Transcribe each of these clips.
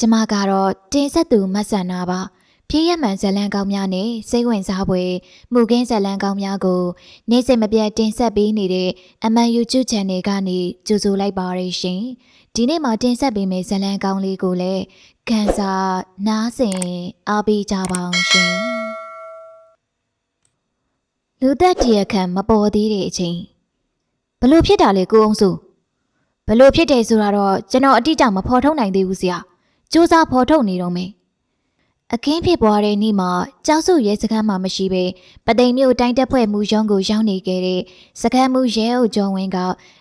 ကျမကတော့တင်ဆက်သူမဆန္နာပါဖြည့်ရမှန်ဇလံကောင်းများနဲ့စိတ်ဝင်စားဖွယ်မှုကင်းဇလံကောင်းများကို နေ့စဉ်မပြတ်တင်ဆက်ပေးနေတဲ့အမှန် YouTube Channel ကနေကြိုဆိုလိုက်ပါရရှင်ဒီနေ့မှာတင်ဆက်ပေးမယ့်ဇလံကောင်းလေးကိုလည်းကန်စာနားဆင်အားပေးကြပါအောင်ရှင်လူသက်တရခံမပေါ်သေးတဲ့အချိန်ဘလို့ဖြစ်တာလဲကိုအောင်စုဘလို့ဖြစ်တယ်ဆိုတာတော့ကျွန်တော်အတိအကျမဖော်ထုတ်နိုင်သေးဘူးဆရာ စူးစမ်းဖော်ထုတ်နေတော့မယ်အခင်းဖြစ်ပွားတဲ့နေ့မှာကြောက်စုရဲစခန်းမှာမရှိဘဲပသိမ်မြို့တိုင်းတက်ဖွဲ့မှုရုံးကိုရောက်နေခဲ့တဲ့စခန်းမှုရဲအုပ်ကျော်ဝင်းက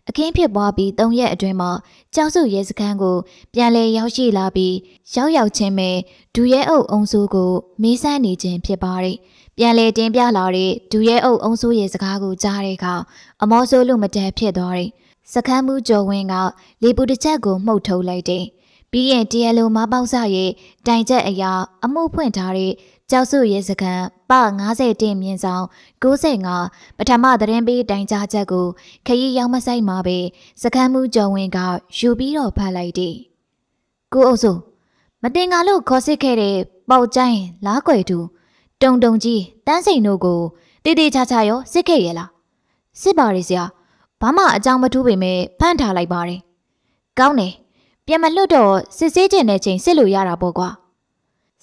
အခင်းဖြစ်ပွားပြီး၃ရက်အတွင်းမှာကြောက်စုရဲစခန်းကိုပြန်လည်ရောက်ရှိလာပြီးရောက်ရောက်ချင်းပဲဒူရဲအုပ်အုံစုကိုမေးဆန်းနေခြင်းဖြစ်ပါတယ်။ပြန်လည်တင်ပြလာတဲ့ဒူရဲအုပ်အုံစုရဲ့စကားကိုကြားတဲ့အခါအမောဆိုးလို့မတန်ဖြစ်သွားတယ်။စခန်းမှုကျော်ဝင်းကလေပူတစ်ချက်ကိုမှုတ်ထုတ်လိုက်တယ်။ ပြီးရင်တရားလိုမပေါက်စရဲ့တိုင်ချက်အရာအမှုဖွင့်ထားတဲ့ကျောက်စုရဲစခန်းပ90တင်မြင့်ဆောင်95ပထမသတင်းပေးတိုင်ကြားချက်ကိုခရီးရောက်မဆိုင်မှာပဲစခန်းမှုကျော်ဝင်ကယူပြီးတော့ဖတ်လိုက်တယ်။ကိုအုပ်စုမတင်ကားလို့ခေါ်စစ်ခဲ့တဲ့ပေါက်ကျိုင်းလားကွယ်သူတုံတုံကြီးတန်းစိန်တို့ကိုတေးသေးချာချာရောစစ်ခဲ့ရဲ့လားစစ်ပါရဆရာဘာမှအကြောင်းမထူးပေမဲ့ဖမ်းထားလိုက်ပါတယ်။ကောင်းတယ် ပြန်မလွတ်တော့စစ်ဆေးကျင်တဲ့ချိန်စစ်လို့ရတာပေါ့ကွာ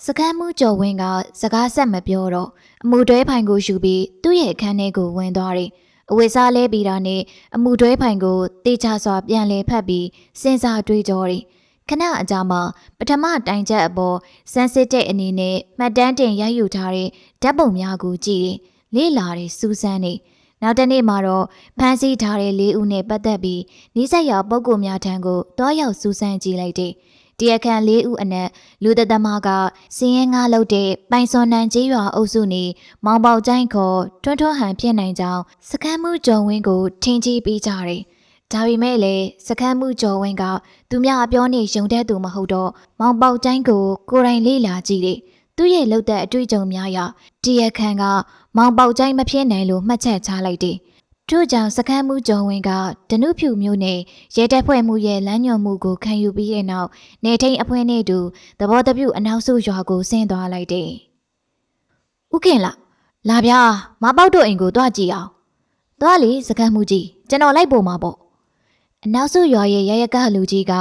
စကမ်းမှုကျော်ဝင်းကစကားဆက်မပြောတော့အမှုတွဲဖိုင်ကိုယူပြီးသူ့ရဲ့အခန်းထဲကိုဝင်သွားတယ်အဝိစားလဲပြီးတာနဲ့အမှုတွဲဖိုင်ကိုတေချာစွာပြန်လဲဖတ်ပြီးစဉ်းစားတွေးကြောတယ်ခဏအကြာမှာပထမတိုင်ချက်အပေါ်စမ်းစစ်တဲ့အနေနဲ့မှတ်တမ်းတင်ရိုက်ယူထားတဲ့ဓာတ်ပုံများကိုကြည့်တယ်လေ့လာတယ်စူးစမ်းတယ် နောက်တစ်နေ့မှာတော့ဖမ်းဆီးထားတဲ့လေးဦးနဲ့ပတ်သက်ပြီးနီးစပ်ရာပုံကိုများထံကိုတွားရောက်စူးစမ်းကြည့်လိုက်တယ်။တရားခံလေးဦးအနက်လူသက်သမားကစင်းရဲငါလုပ်တဲ့ပိုင်စွန်နန်ကျေးရွာအုပ်စုနေမောင်ပေါကျိုင်းခေါ်ထွန်းထွန်းဟန်ဖြစ်နိုင်ကြောင်းစကမ်းမှုကြုံဝင်းကိုထင်ကြီးပေးကြတယ်။ဒါပေမဲ့လည်းစကမ်းမှုကြော်ဝင်းကသူများအပြောနေရုံတဲ့သူမဟုတ်တော့မောင်ပေါကျိုင်းကိုကိုယ်တိုင်လေ့လာကြည့်တယ်။ သူ့ရဲ့လှုပ်တဲ့အတွေ့အကြုံများအရတရားခံကမောင်ပေါက်ကျိုင်းမဖြစ်နိုင်လို့မှတ်ချက်ချလိုက်တယ်။ထို့ကြောင့်စကမ်းမှုကျော်ဝင်ကဒနုဖြူမျိုးနဲ့ရဲတပ်ဖွဲ့မှုရဲ့လမ်းညွှန်မှုကိုခံယူပြီးတဲ့နောက်နေထိန်အဖွဲနဲ့တူသဘောတပြုအနောက်စုရွာကိုဆင်းသွားလိုက်တယ်။ဥခင်လာလာဗျာမပေါက်တို့အိမ်ကိုတွားကြည့်အောင်။တွားလေစကမ်းမှုကြီးကျွန်တော်လိုက်ပို့မှာပေါ့။အနောက်စုရွာရဲ့ရရကလူကြီးက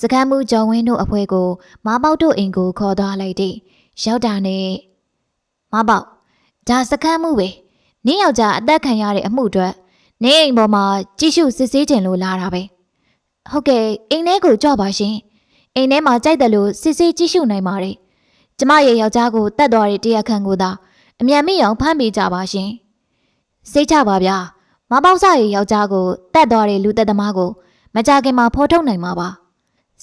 စကမ်းမှုကျော်ဝင်းတို့အဖွဲကိုမပေါက်တို့အိမ်ကိုခေါ်သွားလိုက်တယ်။ ရောက်တာနဲ့မပေါက်ဒါစကမ်းမှုပဲနင်းယောက်ျားအသက်ခံရတဲ့အမှုအတွက်နေအိမ်ပေါ်မှာကြည့်ရှုစစ်ဆေးခြင်းလို့လာတာပဲဟုတ်ကဲ့အိမ်ထဲကိုကြော့ပါရှင်အိမ်ထဲမှာကြိုက်တယ်လို့စစ်ဆေးကြည့်ရှုနိုင်ပါတယ်ကျမရဲ့ယောက်ျားကိုတတ်သွားတဲ့တရားခံကိုသာအမြန်မိအောင်ဖမ်းပေးကြပါရှင်စိတ်ချပါဗျာမပေါက်စရဲ့ယောက်ျားကိုတတ်သွားတဲ့လူသက်သမားကို မကြခင်မှာဖော်ထုတ်နိုင်မှာပါ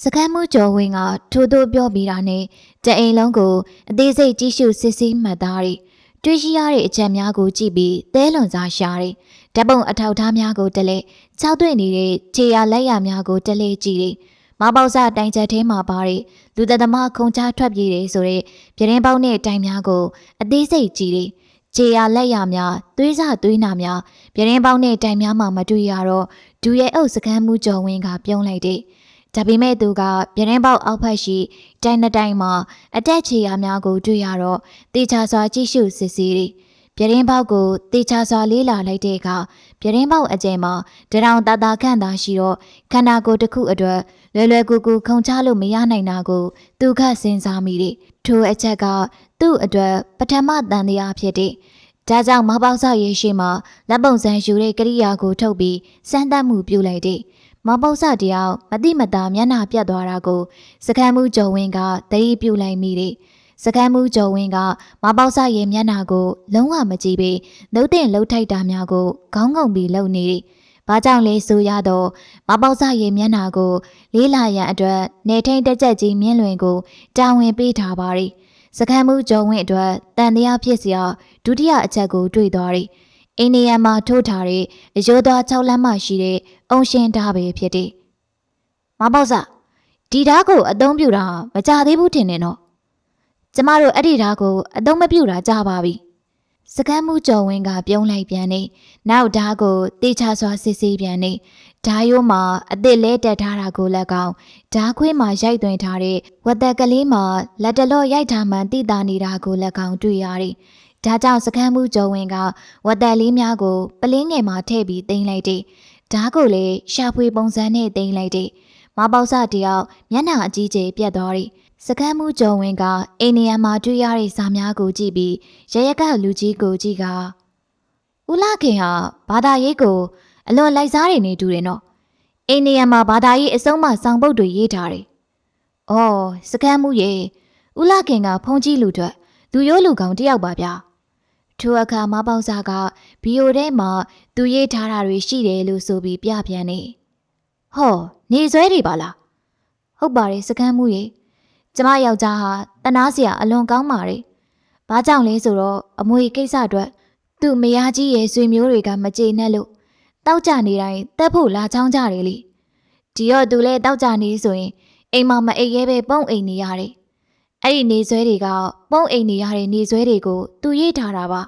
စကမ်းမှုကျော်ဝင်းကထိုးထိုးပြောပြီးတာနဲ့တအိမ်လုံးကိုအသေးစိတ်ကြည့်ရှုစစ်ဆေးမှတ်သားတယ်တွေ့ရှိရတဲ့အချက်များကိုကြည့်ပြီးသဲလွန်စားရှာတယ်။ဓာတ်ပုံအထောက်အထားများကိုတက်လက်ခြောက်သွင်းနေတဲ့ခြေရလက်ရများကိုတက်လက်ကြည့်တယ်။မပေါက်စတိုင်ချက်ထဲမှာပါတဲ့လူသက်သမားခုံချထွက်ပြေးတယ်ဆိုတဲ့ပြတင်းပေါက်နဲ့တိုင်များကိုအသေးစိတ်ကြည့်တယ်။ခြေရလက်ရများသွေးစသွေးနာများပြတင်းပေါက်နဲ့တိုင်များမှမတွေ့ရတော့ဒူရဲ့အုပ်စကမ်းမှုကြော်ဝင်းကပြုံးလိုက်တယ်။ ဒါပေမဲ့သူကပြတင်းပေါက်အောက်ဖက်ရှိတိုင်နှစ်တိုင်မှာအတက်ချေရများကိုတွေ့ရတော့တေချာစွာကြည့်ရှုစစ်ဆေးတယ်။ပြတင်းပေါက်ကိုတေချာစွာလေးလာလိုက်တဲ့အခါပြတင်းပေါက်အကျယ်မှာတရောင်တာတာခန့်သာရှိတော့ခန္ဓာကိုယ်တစ်ခုအတွက်လွယ်လွယ်ကူကူခုံချလို့မရနိုင်တာကိုသူခတ်စဉ်းစားမိတယ်။ထိုအချက်ကသူ့အတွက်ပထမတန်တရားဖြစ်တဲ့ဒါကြောင့်မပေါက်ဆောက်ရေးရှိမှလက်ပုံစံယူတဲ့ကရိယာကိုထုတ်ပြီးစမ်းသပ်မှုပြုလိုက်တ ယ်။မပေါက်ဆောက်တယောက်မတိမတာမျက်နှာပြတ်သွားတာကိုစကမ်းမှုကြုံဝင်ကသတိပြုလိုက်မိတယ်။စကမ်းမှုကြုံဝင်ကမပေါက်ဆောက်ရဲ့မျက်နှာကို လုံးဝမကြည့်ပြီးလှုပ်တဲ့လှုပ်ထိုက်တာများကိုခေါင်းငုံပြီးလှုပ်နေတယ်။ဘာကြောင့်လဲဆိုရတော့မပေါက်ဆောက်ရဲ့မျက်နှာကို လေးလာရန်အတွက်နေထိန်တက်ချက်ကြီးမြင့်လွင်ကိုတာဝန်ပေးထားပါတယ်။စကမ်းမှုကြုံဝင်အတွက်တန်တရားဖြစ်စရာဒုတိယအချက်ကိုတွေ့သွားတယ်။ အိန္ဒိယမှာထိုးထားတဲ့အရိုးသား၆လမ်းမှရှိတဲ့အုံရှင်ဓာပဲဖြစ်တယ်။မပေါက်စဒီဓာကိုအသုံးပြုတာမကြသေးဘူးထင်တယ်နော်။ကျမတို့အဲ့ဒီဓာကိုအသုံးမပြုတာကြပါပြီ။စကမ်းမှုကြော်ဝင်းကပြုံးလိုက်ပြန်နေနောက်ဓာကိုတေချာစွာစစ်ဆေးပြန်နေဓာရိုးမှာအသစ်လဲတက်ထားတာကိုလည်းကောင်းဓာခွေးမှာရိုက်သွင်းထားတဲ့ဝတ်သက်ကလေးမှာလက်တလော့ရိုက်ထားမှန်တိတာနေတာကိုလည်းကောင်းတွေ့ရတယ်။ ဒါကြောင့်စကမ်းမှုကျော်ဝင်ကဝတ်သက်လေးများကိုပလင်းငယ်မှာထည့်ပြီးတင်လိုက်တဲ့ဓာကိုလည်းရှာဖွေပုံစံနဲ့တင်လိုက်တဲ့မပေါက်စတယောက်မျက်နှာအကြီးကျယ်ပြတ်သွားတယ်။စကမ်းမှုကျော်ဝင်ကအိန္ဒိယမှာတွေ့ရတဲ့စာများကိုကြည့်ပြီးရရကလူကြီးကိုကြည့်ကဦးလာခင်ဟာဘာသာရေးကိုအလွန်လိုက်စားနေနေတူတယ်နော်အိန္ဒိယမှာဘာသာရေးအစုံးမဆောင်ပုတ်တွေရေးထားတယ်။အော်စကမ်းမှုရေဦးလာခင်ကဖုန်ကြီးလူထွက်သူရိုးလူကောင်တယောက်ပါဗျာ။ ထိုအခါမပေါက်စားကဘီယိုထဲမှာသူရေးထားတာတွေရှိတယ်လို့ဆိုပြီးပြပြန်နေ။ဟောနေဆွဲတွေပါလား။ဟုတ်ပါတယ်စကမ်းမှုရေကျမယောက်ျားဟာတနာစရာအလွန်ကောင်းပါတယ်။ဘာကြောင့်လဲဆိုတော့အမွေကိစ္စအတွက်သူ့မယားကြီးရဲ့ဆွေမျိုးတွေကမကြေနပ်လို့တောက်ကြနေတိုင်းတက်ဖို့လာချောင်းကြတယ်လေဒီတော့သူလည်းတောက်ကြနေဆိုရင်အိမ်မှာမအိပ်ရဲပဲပုံအိမ်နေရတယ် အဲ့ဒီနေဆွဲတွေကပုံအိမ်နေရတဲ့နေဆွဲတွေကိုသူရေးထားတာပါ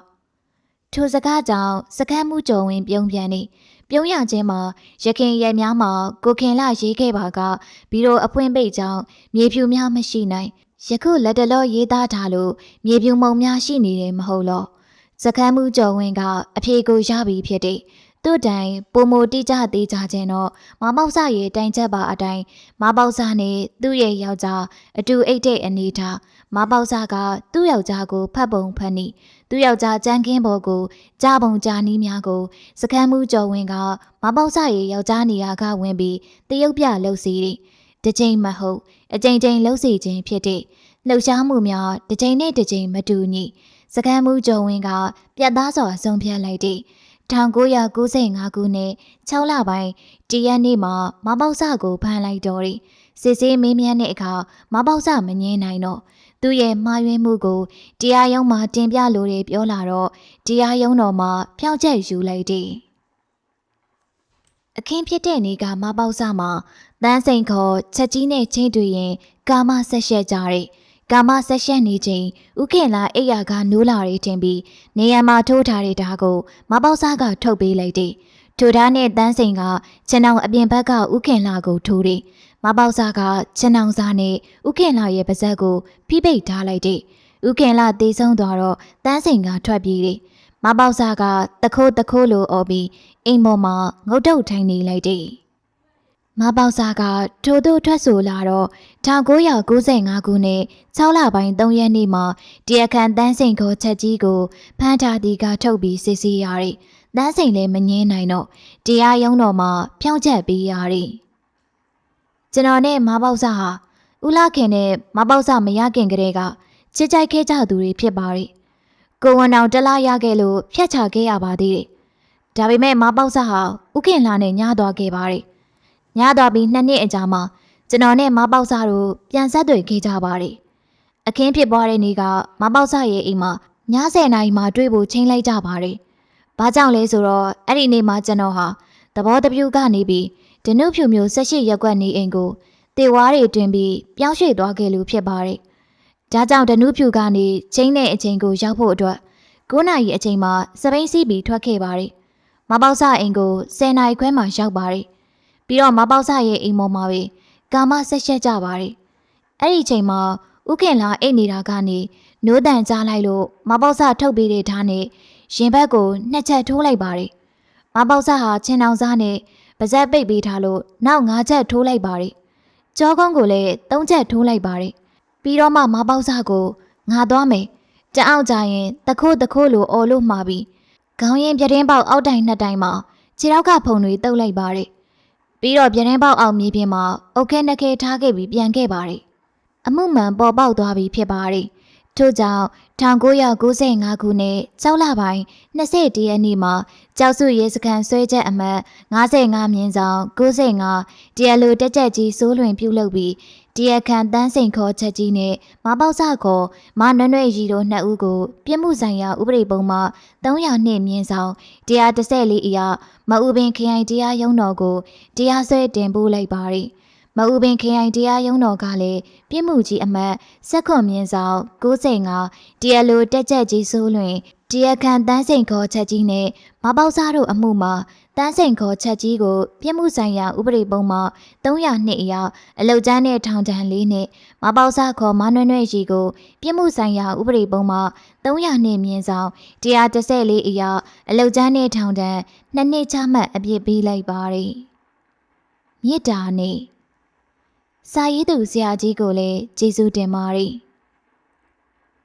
ထိုစကားကြောင့်စကမ်းမှုကြုံဝင်ပြုံးပြန်နေပြုံးရခြင်းမှာရခင်ရဲများမှာကိုခင်လာရေးခဲ့ပါကပြီးတော့အဖွင့်ပိတ်ကြောင့်မြေဖြူများမရှိနိုင်ယခုလက်တလောရေးသားထားလို့မြေဖြူမုံများရှိနေတယ်မဟုတ်လောစကမ်းမှုကြုံဝင်ကအဖြေကိုရပြီဖြစ်တဲ့ သူ့တိုင်ပုံမတိကျသေးကြခြင်းတော့မပေါက်စရဲ့တိုင်ချက်ပါအတိုင်းမပေါက်စနဲ့သူ့ရဲ့ယောက်ျားအတူအိတ်တဲ့အနေထားမပေါက်စကသူ့ယောက်ျားကိုဖတ်ပုံဖတ်နိသူ့ယောက်ျားကြမ်းခင်းပေါ်ကိုကြားပုံကြားနီးများကိုစကမ်းမှုကြော်ဝင်ကမပေါက်စရဲ့ယောက်ျားနေရာကဝင်ပြီးတရုတ်ပြလှုပ်စီတယ်တစ်ချိန်မဟုတ်အချိန်ချင်းလှုပ်စီခြင်းဖြစ်တဲ့လှုပ်ရှားမှုများတစ်ချိန်နဲ့တစ်ချိန်မတူညီစကမ်းမှုကြော်ဝင်ကပြတ်သားစွာဆုံးဖြတ်လိုက်တဲ့ 1995ခုနှစ်6လပိုင်းတရက်နေ့မှာမပေါက်စကိုဖမ်းလိုက်တော့တယ်စစ်ဆေးမင်းမြန်းတဲ့အခါမပေါက်စမငင်းနိုင်တော့သူ့ရဲ့မှားယွင်းမှုကိုတရားရုံးမှာတင်ပြလိုတယ်ပြောလာတော့တရားရုံးတော်မှာဖျောက်ချက်ယူလိုက်တယ်အခင်းဖြစ်တဲ့နေ့ကမပေါက်စမှာတန်းစိန်ခေါ်ချက်ကြီးနဲ့ချင်းတွေ့ရင်ကာမဆက်ရှက်ကြတဲ့ ကာမဆက်ရှက်နေချိန်ဥခင်လာအိယာကနိုးလာတွေတင်ပြီးနေရံမှာထိုးထားတဲ့ဓာတ်ကိုမပေါက်စားကထုတ်ပေးလိုက်တယ်။ထိုဓာတ်နဲ့တန်းစိန်ကခြံအောင်အပြင်ဘက်ကဥခင်လာကိုထိုးတယ်။မပေါက်စားကခြံအောင်စားနဲ့ဥခင်လာရဲ့ပါဇက်ကိုဖိပိတ်ထားလိုက်တယ်။ဥခင်လာတေးဆုံးသွားတော့တန်းစိန်ကထွက်ပြေးတယ်။မပေါက်စားကတခိုးတခိုးလိုអော်ပြီးအိမ်ပေါ်မှာငုတ်တုတ်ထိုင်နေလိုက်တယ်။ မပေါက်စားကထို့သို့ထွက်ဆိုလာတော့1995ခုနှစ်6လပိုင်း3ရက်နေ့မှာတရားခံတန်းစိန်ခေါ်ချက်ကြီးကိုဖမ်းထားသည်ကထုတ်ပြီးစစ်ဆေးရတဲ့တန်းစိန်လည်းမငင်းနိုင်တော့တရားရုံးတော်မှာဖြောင်းချက်ပေးရတဲ့ကျွန်တော်နဲ့မပေါက်စားဟာဦးလာခင်နဲ့မပေါက်စားမရခင်ကတည်းကချစ်ကြိုက်ခဲ့ကြသူတွေဖြစ်ပါရဲ့ကိုဝန်အောင်တလားရခဲ့လို့ဖျက်ချခဲ့ရပါသေးတယ်ဒါပေမဲ့မပေါက်စားဟာဥခင်လာနဲ့ညှားသွားခဲ့ပါတယ် ညသွားပြီးနှစ်နှစ်အကြာမှာကျွန်တော်နဲ့မပေါက်စားတို့ပြန်ဆက်တွေ့ခဲ့ကြပါတယ်။အခင်းဖြစ်ပွားတဲ့နေ့ကမပေါက်စားရဲ့အိမ်မှာည10နာရီမှတွေ့ဖို့ချိန်လိုက်ကြပါတယ်။ဘာကြောင့်လဲဆိုတော့အဲ့ဒီနေ့မှာကျွန်တော်ဟာသဘောတပြူကနေပြီးဒနုဖြူမျိုး၁၈ရက်ကွက်နေအိမ်ကိုတေဝါးတွေတွင်ပြီးပြောင်းရွှေ့သွားခဲ့လို့ဖြစ်ပါတယ်။ဒါကြောင့်ဒနုဖြူကနေချိန်တဲ့အချိန်ကိုရောက်ဖို့အတွက်9နာရီအချိန်မှာစပိန်စီးပြီးထွက်ခဲ့ပါတယ်။မပေါက်စားအိမ်ကို10နာရီခွဲမှရောက်ပါတယ်။ ပြီးတော့မပေါက်စရဲ့အိမ်ပေါ်မှာပဲကာမဆက်ရှက်ကြပါတယ်အဲ့ဒီချိန်မှာဥခင်လာအိတ်နေတာကနေနိုးတန်ကြားလိုက်လို့မပေါက်စထုတ်ပေးတဲ့ဓာတ်နဲ့ရင်ဘက်ကိုနှစ်ချက်ထိုးလိုက်ပါတယ်မပေါက်စဟာချင်းအောင်စားနဲ့ပါဇက်ပိတ်ပေးထားလို့နောက်၅ချက်ထိုးလိုက်ပါတယ်ကြောကုန်းကိုလည်း၃ချက်ထိုးလိုက်ပါတယ်ပြီးတော့မှမပေါက်စကိုငါသွားမယ်ကြအောင်ကြရင်တခိုးတခိုးလိုအော်လို့မှာပြီးခေါင်းရင်ပြတင်းပေါက်အောက်တိုင်နှစ်တိုင်မှာခြေထောက်ကဖုံတွေတုပ်လိုက်ပါတယ် ပြီးတော့ပြန်နှင်းပေါက်အောင်မြေပြင်မှာအုတ်ခဲနှခဲထားခဲ့ပြီးပြန်ခဲ့ပါတယ်။အမှုမှန်ပေါ်ပေါက်သွားပြီဖြစ်ပါတယ်။ထို့ကြောင့်1995ခုနှစ်6လပိုင်း21ရက်နေ့မှာကြောက်စုရဲစခန်းဆွဲချက်အမှတ်55မြင်းဆောင်95တရားလိုတက်ကြက်ကြီးစိုးလွင်ပြုလုပ်ပြီး တရားခံတန်းစိန်ခေါ်ချက်ကြီးနဲ့မပေါက်စခေါ်မနွဲ့နွဲ့ရီတို့နှစ်ဦးကိုပြစ်မှုဆိုင်ရာဥပဒေပုံမှာ300နှစ်မြင်းဆောင်114အရာမအူပင်ခရိုင်တရားရုံးတော်ကိုတရားစွဲတင်ပို့လိုက်ပါရီမအူပင်ခရိုင်တရားရုံးတော်ကလည်းပြစ်မှုကြီးအမှတ်စက်ခွန်မြင်းဆောင်95တရားလိုတက်ချက်ကြီးစိုးလွင်တရားခံတန်းစိန်ခေါ်ချက်ကြီးနဲ့မပေါက်စားတို့အမှုမှာတ န်းစိန်ခေါ်ချက်ကြီးကိုပြစ်မှုဆိုင်ရာဥပဒေပုံမှာ300နှစ်အရအလုတ်ကျန်းတဲ့ထောင်ဒဏ်၄နှစ်မပေါစားခေါ်မနွဲ့နွဲ့ရီကိုပြစ်မှုဆိုင်ရာဥပဒေပုံမှာ300နှစ်မြင့်ဆောင်134အရအလုတ်ကျန်းတဲ့ထောင်ဒဏ်2နှစ်ချမှတ်အပြစ်ပေးလိုက်ပါတယ်မြစ်တာနေစာရေးသူဆရာကြီးကိုလည်းကျေးဇူးတင်ပါတယ်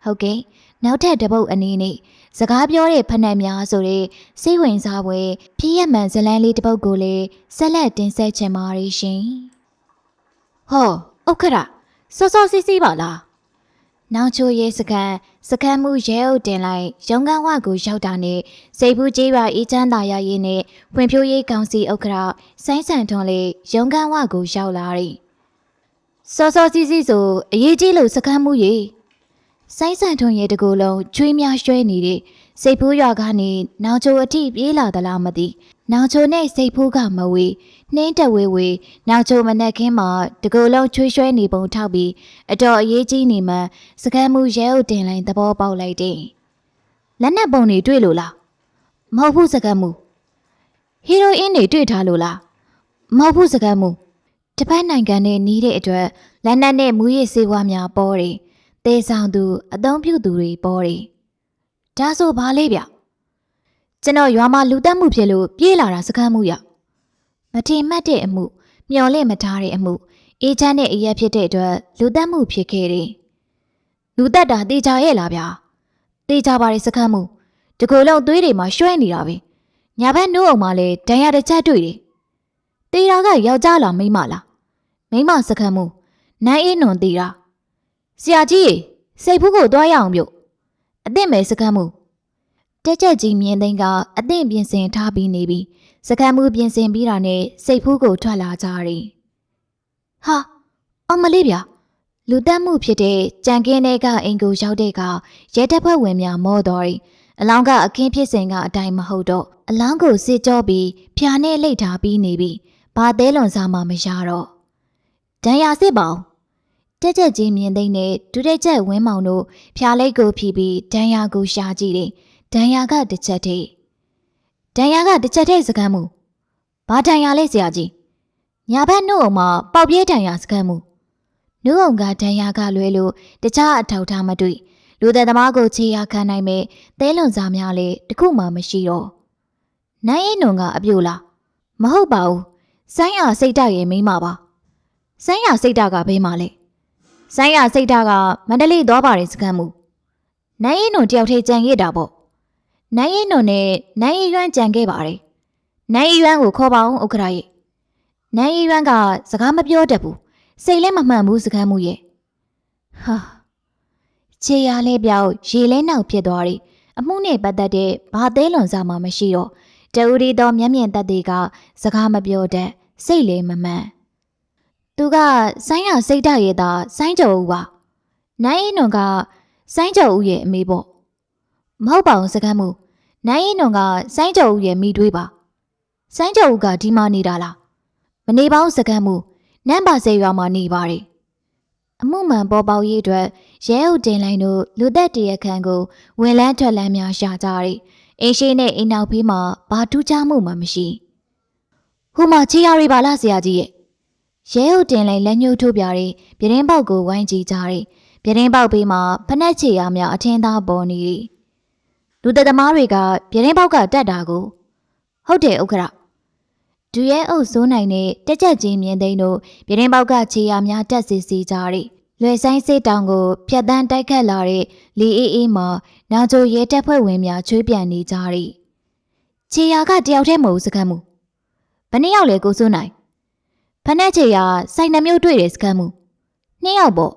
ဟုတ်ကဲ့နောက်ထပ်တစ်ပုတ်အနေနဲ့ စကားပြောတဲ့ဖက်နှက်များဆိုတဲ့စိတ်ဝင်စားပွဲဖြစ်ရမှန်ဇလန်းလေးတစ်ပုတ်ကိုလည်းဆက်လက်တင်ဆက်ချင်ပါတယ်ရှင်။ဟောဥက္ခရစောစောစီးစီးပါလား။နောက်ချိုရဲစကန်စကန်မှုရဲအုပ်တင်လိုက်ရုံကန်းဝကိုရောက်တာနဲ့စိတ်ဘူးကြီးပါအေးချမ်းသာရရေးနဲ့ဖွံ့ဖြိုးရေးကောင်စီဥက္ခရဆိုင်းဆန်ထွန်လေးရုံကန်းဝကိုရောက်လာတယ်။စောစောစီးစီးဆိုအရေးကြီးလို့စကန်မှုကြီး ဆိုင်းဆန်ထွန်ရဲ့တကူလုံးချွေးများရွှဲနေတဲ့စိတ်ဖူးရွာကနေနောင်ချိုအထိပြေးလာသလားမသိနောင်ချိုနဲ့စိတ်ဖူးကမဝေးနှင်းတဝေးဝေးနောင်ချိုမနက်ခင်းမှာတကူလုံးချွေးရွှဲနေပုံထောက်ပြီးအတော်အရေးကြီးနေမှစကမ်းမှုရဲအုပ်တင်လိုက်သဘောပေါက်လိုက်တယ်လက်နက်ပုံတွေတွေ့လို့လားမဟုတ်ဘူးစကမ်းမှုဟီရိုအင်းတွေတွေ့ထားလို့လားမဟုတ်ဘူးစကမ်းမှုတစ်ဖက်နိုင်ငံနဲ့နီးတဲ့အတွက်လက်နက်နဲ့မူရည်စေဝါများပေါ်တယ် တေဆောင်သူအသုံးပြုသူတွေပေါ်တယ်။ဒါဆိုဘာလဲဗျ။ကျွန်တော်ရွာမှာလူတက်မှုဖြစ်လို့ပြေးလာတာစကမ်းမှုရ။မထင်မှတ်တဲ့အမှုမျော်လင့်မထားတဲ့အမှုအေးချမ်းတဲ့အရက်ဖြစ်တဲ့အတွက်လူတက်မှုဖြစ်ခဲ့တယ်။လူတက်တာတေချာရဲ့လားဗျာ။တေချာပါတယ်စကမ်းမှု။တကူလုံးသွေးတွေမှာရွှဲနေတာပဲ။ညာဘက်နှိုးအောင်မှလည်းဒဏ်ရာတစ်ချက်တွေ့တယ်။တေတာကယောက်ျားလားမိန်းမလား။မိန်းမစကမ်းမှုနိုင်အေးနွန်တေတာ။ ဆရာကြီးစိတ်ဖူးကိုတွားရအောင်ပြုတ်အသင့်မဲ့စကမ်းမှုတက်ချက်ကြီးမြင်းသိန်းကအသင့်ပြင်ဆင်ထားပြီးနေပြီစကမ်းမှုပြင်ဆင်ပြီးတာနဲ့စိတ်ဖူးကိုထွက်လာကြတယ်ဟာအမလေးဗျာလူတက်မှုဖြစ်တဲ့ကြံကင်းတဲ့ကအင်ကိုရောက်တဲ့ကရဲတပ်ဖွဲ့ဝင်များမောတော်ရီအလောင်းကအခင်းဖြစ်စဉ်ကအတိုင်းမဟုတ်တော့အလောင်းကိုစစ်ကြောပြီးဖျာနဲ့လိတ်ထားပြီးနေပြီဘာသေးလွန်စားမှမရတော့ဒဏ်ရာစစ်ပါအောင် တက်ချက်ကြီးမြင်သိမ့်နဲ့ဒုတက်ချက်ဝင်းမောင်တို့ဖျားလိုက်ကိုဖြီးပြီးဒဏ်ရာကိုရှာကြည့်တယ်။ဒဏ်ရာကတစ်ချက်တည်းဒဏ်ရာကတစ်ချက်တည်းစကမ်းမှုဘာဒဏ်ရာလဲဆရာကြီးညာဘက်နှုတ်အောင်မှာပေါက်ပြဲဒဏ်ရာစကမ်းမှုနှုတ်အောင်ကဒဏ်ရာကလွဲလို့တခြားအထောက်ထားမတွေ့လူသက်သမားကိုခြေရခံနိုင်မဲ့သဲလွန်စားများလည်းတခုမှမရှိတော့နိုင်ရင်နုံကအပြိုလားမဟုတ်ပါဘူးဆိုင်းရစိတ်တရဲ့မိမပါဆိုင်းရစိတ်တကဘဲမှာလဲ ဆိုင်းရစိတ်ထားကမန္တလေးသွားပါတယ်စကမ်းမှုနိုင်ရင်တို့တယောက်ထဲကြံခဲ့တာပေါ့နိုင်ရင်တို့နဲ့နိုင်ရင်ရွမ်းကြံခဲ့ပါတယ်နိုင်ရင်ရွမ်းကိုခေါ်ပါအောင်ဥက္ကရာရဲ့နိုင်ရင်ရွမ်းကစကားမပြောတတ်ဘူးစိတ်လည်းမမှန်ဘူးစကမ်းမှုရဲ့ဟာခြေရလဲပြောက်ရေလဲနောက်ဖြစ်သွားတယ်အမှုနဲ့ပတ်သက်တဲ့ဘာသေးလွန်စားမှမရှိတော့တဦးရီတော်မျက်မြင်သက်တွေကစကားမပြောတတ်စိတ်လည်းမမှန် သူကဆိုင်းရစိတ်ဓာတ်ရဲ့သားဆိုင်းကျော်ဦးပါနိုင်ရင်နွန်ကဆိုင်းကျော်ဦးရဲ့အမေပေါ့မဟုတ်ပါဘူးစကမ်းမှုနိုင်ရင်နွန်ကဆိုင်းကျော်ဦးရဲ့မိတွေးပါဆိုင်းကျော်ဦးကဒီမှာနေတာလားမနေပါဘူးစကမ်းမှုနန်းပါစေရွာမှာနေပါတယ်အမှုမှန်ပေါ်ပေါက်ရေးအတွက်ရဲအုပ်တင်လိုင်းတို့လူသက်တရခန့်ကိုဝင်လန်းထွက်လန်းများရှာကြတယ်အင်းရှိနဲ့အိမ်နောက်ဖေးမှာဘာထူးခြားမှုမှမရှိဟိုမှာချီရရီပါလားဆရာကြီးရဲ့ ရဲဟုတ်တင်လိုက်လက်ညှိုးထိုးပြတဲ့ပြတင်းပေါက်ကိုဝိုင်းကြည့်ကြတဲ့ပြတင်းပေါက်ဘေးမှာဖနက်ချေရများအထင်းသားပေါ်နေတယ်လူသက်သမားတွေကပြတင်းပေါက်ကတက်တာကိုဟုတ်တယ်ဥက္ခရဒူရဲအုပ်စိုးနိုင်တဲ့တက်ကြက်ချင်းမြင်းသိန်းတို့ပြတင်းပေါက်ကခြေရများတက်စီစီကြတဲ့လွယ်ဆိုင်စစ်တောင်ကိုဖြတ်တန်းတိုက်ခတ်လာတဲ့လီအေးအေးမှာနောင်ချိုရဲတပ်ဖွဲ့ဝင်များချွေးပြန်နေကြတဲ့ခြေရကတယောက်တည်းမဟုတ်စကမ်းမှုဘယ်နှစ်ယောက်လဲကိုစိုးနိုင် ဖနက်ချေရစိုက်နှမျိုးတွေ့တယ်စကမ်းမှုနှစ်ယောက်ပေါ့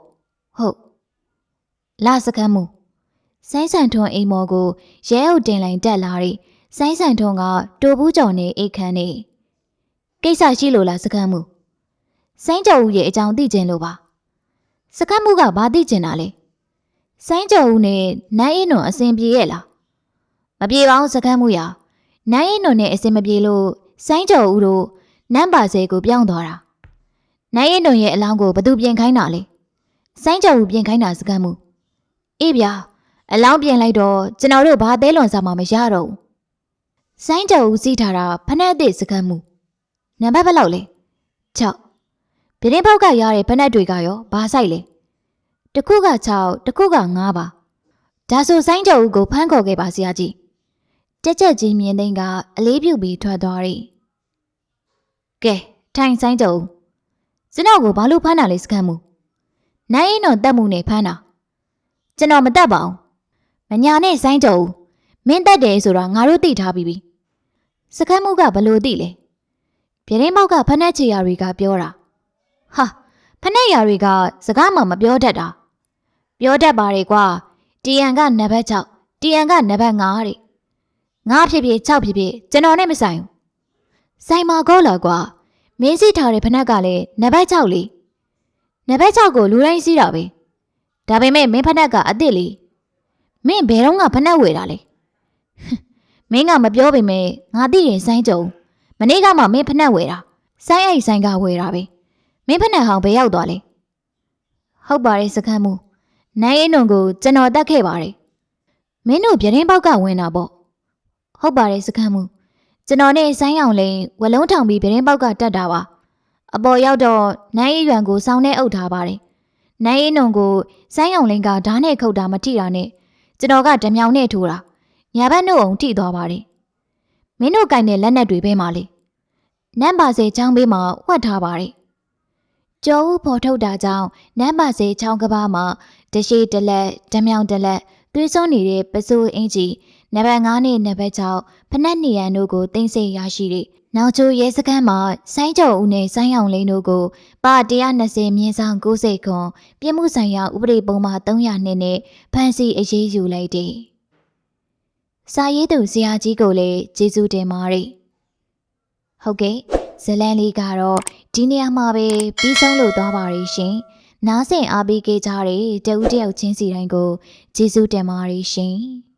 ဟုတ်လာစကမ်းမှုဆိုင်းဆန်ထွန်းအိမ်မော်ကိုရဲအုပ်တင်လိုက်တက်လာတဲ့ဆိုင်းဆန်ထွန်းကတိုဘူးကြော်နေအိတ်ခမ်းနေကိစ္စရှိလို့လားစကမ်းမှုဆိုင်းကြော်ဦးရဲ့အကြောင်းသိကျင်လို့ပါစကမ်းမှုကဘာသိကျင်တာလဲဆိုင်းကြော်ဦးနဲ့နိုင်အင်းနွန်အစင်ပြေရဲ့လားမပြေပါဘူးစကမ်းမှုရနိုင်အင်းနွန်နဲ့အစင်မပြေလို့ဆိုင်းကြော်ဦးတို့ နန်းပါစဲကိုပြောင်းသွားတာနိုင်ရင်တုံရဲ့အလောင်းကိုဘသူပြင်ခိုင်းတာလဲဆိုင်းကြော်ဘူးပြင်ခိုင်းတာစကမ်းမှုအေးဗျာအလောင်းပြင်လိုက်တော့ကျွန်တော်တို့ဘာသေးလွန်စားမှမရတော့ဘူးဆိုင်းကြော်ဦးစီးထားတာဖနက်အသစ်စကမ်းမှုနံပါတ်ဘယ်လောက်လဲ6ပြတင်းပေါက်ကရတဲ့ဖနက်တွေကရောဘာဆိုင်လဲတစ်ခုက6တစ်ခုက9ပါဒါဆိုဆိုင်းကြော်ဦးကိုဖမ်းခေါ်ခဲ့ပါဆရာကြီးတက်ချက်ကြီးမြင်သိန်းကအလေးပြုပြီးထွက်သွားတယ် ကဲထိုင်ဆိုင်းကြော်ဦးစနောက်ကိုဘာလို့ဖမ်းတာလဲစကမ်းမှုနိုင်ရင်တော့တက်မှုနဲ့ဖမ်းတာကျွန်တော်မတက်ပါဘူးမညာနဲ့ဆိုင်းကြော်ဦးမင်းတက်တယ်ဆိုတာငါတို့သိထားပြီးပြီစကမ်းမှုကဘလို့သိလဲပြတင်းပေါက်ကဖက်နှက်ချီယာတွေကပြောတာဟာဖက်နှက်ယာတွေကစကားမှမပြောတတ်တာပြောတတ်ပါလေကွာတီယန်ကနံပါတ်6တီယန်ကနံပါတ်9တဲ့ငါဖြစ်ဖြစ်6ဖြစ်ဖြစ်ကျွန်တော်နဲ့မဆိုင်ဘူး ဆိုင်မာကောလာကွာမင်းစီထားတဲ့ဖက်နှက်ကလည်းနံပါတ်6လေနံပါတ်6ကိုလူတိုင်းစီးတာပဲဒါပေမဲ့မင်းဖက်နှက်ကအစ်စ်လေမင်းဘယ်တော့မှဖက်နှက်ဝယ်တာလဲမင်းကမပြောပေမဲ့ငါသိတယ်ဆိုင်းကြုံမနေ့ကမှမင်းဖက်နှက်ဝယ်တာဆိုင်းအိတ်ဆိုင်ကဝယ်တာပဲမင်းဖက်နှက်ဟောင်ဘယ်ရောက်သွားလဲဟုတ်ပါတယ်စခန်းမူနိုင်ရင်တို့ကိုကျွန်တော်တက်ခဲ့ပါတယ်မင်းတို့ပြတင်းပေါက်ကဝင်တာပေါ့ဟုတ်ပါတယ်စခန်းမူ ကျွန်တော်နဲ့ဆိုင်းအောင်လိန်ဝလုံးထောင်ပြီးပြတင်းပေါက်ကတက်တာပါအပေါ်ရောက်တော့နိုင်ရင်ရွံကိုစောင်းနဲ့အုပ်ထားပါတယ်နိုင်ရင်တို့ကိုဆိုင်းအောင်လိန်ကဓာတ်နဲ့ခုတ်တာမထိတာနဲ့ကျွန်တော်ကဓမြောင်နဲ့ထိုးတာညာဘက်နှုတ်အောင်ထိသွားပါတယ်။မင်းတို့ကင်တဲ့လက်နက်တွေပဲမှာလေ။နမ်ပါစေချောင်းဘေးမှာဝှက်ထားပါတယ်။ကျော်ဦးဖော်ထုတ်တာကြောင့်နမ်ပါစေချောင်းကဘာမှာတရှိတလက်ဓမြောင်တလက် သွေးစွန်းနေတဲ့ပစိုးအင်ကြီးနံပါတ်9နဲ့နံပါတ်6ဖနက်နေရန်တို့ကိုတင်ဆက်ရရှိတဲ့နောက်ချိုရဲစခန်းမှာဆိုင်းကျော်ဦးနဲ့ဆိုင်းအောင်လင်းတို့ကိုပါ120မြင်းဆောင်90ခွန်ပြစ်မှုဆိုင်ရာဥပဒေပုံမှ300နှစ်နဲ့ဖမ်းဆီးအရေးယူလိုက်တယ်။စာရေးသူဆရာကြီးကိုလည်းကျေးဇူးတင်ပါတယ်။ဟုတ်ကဲ့ဇလန်လေးကတော့ဒီနေရာမှာပဲပြီးဆုံးလို့သွားပါရရှင်။ နားဆင်အားပေးခဲ့ကြတဲ့တဦးတယောက်ချင်းစီတိုင်းကိုကျေးဇူးတင်ပါတယ်ရှင်။